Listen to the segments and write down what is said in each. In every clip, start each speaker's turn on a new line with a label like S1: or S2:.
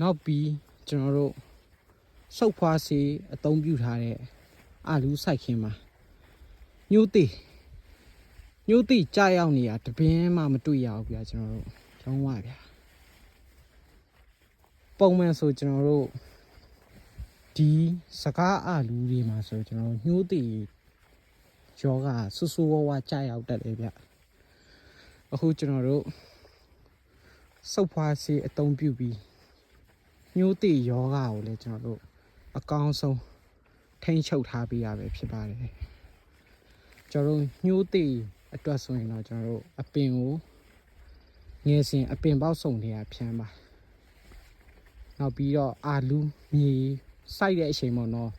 S1: နောက်ပြီးကျွန်တော်တို့စုပ်ဖွားစီအသုံးပြုထားတဲ့အာလူစိုက်ခင်းမှာညှို့တိညှို့တိကြာရောက်နေတာတပင်းမှမတွေ့ရဘူးဗျာကျွန်တော်တို့လုံးဝဗျာပုံမှန်ဆိုကျွန်တော်တို့ဒီစကားအာလူတွေမှာဆိုကျွန်တော်တို့ညှို့တိယောဂဆူဆူဝဝကြာရောက်တက်တယ်ဗျအခုကျွန်တော်တို့စုပ်ဖွားစီအသုံးပြုပြီး ညှို့တိယောဂကိုလည်းကျွန်တော်တို့အကောင်းဆုံးထိန်းချုပ်ထားပေးရပဲဖြစ်ပါတယ်ကျွန်တော်တို့ညှို့တိအတွက်ဆိုရင်တော့ကျွန်တော်တို့အပင်ကိုငယ်စဉ်အပင်ပေါက်စုံတွေကဖြန်းပါနောက်ပြီးတော့အာလူမြေစိုက်တဲ့အချိန်ပေါ့နော်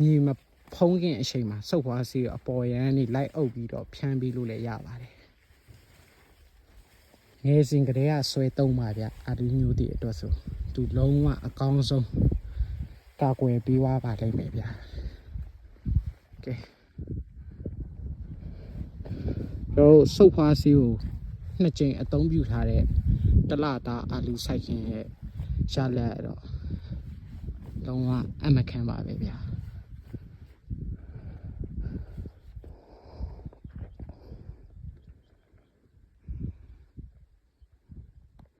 S1: မြေမဖုံးခင်အချိန်မှာစုပ်ဖွားစီကိုအပေါ်ရန်နေလိုက်အုပ်ပြီးတော့ဖြန်းပြီးလို့လည်းရပါတယ်ငယ်စဉ်ကတည်းကဆွဲသုံးပါဗျအာလူညိုတိအတွက်ဆို သူလုံးဝအကောင်းဆုံးကာကွယ်ပေးသွားပါလိမ့်မယ်ဗျကဲကျွန်တော်တို့စုပ်ဖွားစီကိုနှစ်ကြိမ်အသုံးပြုထားတဲ့တလတာအာလူစိုက်ခင်ရဲ့ရလက်တော့လုံးဝအမခံပါပဲဗျာ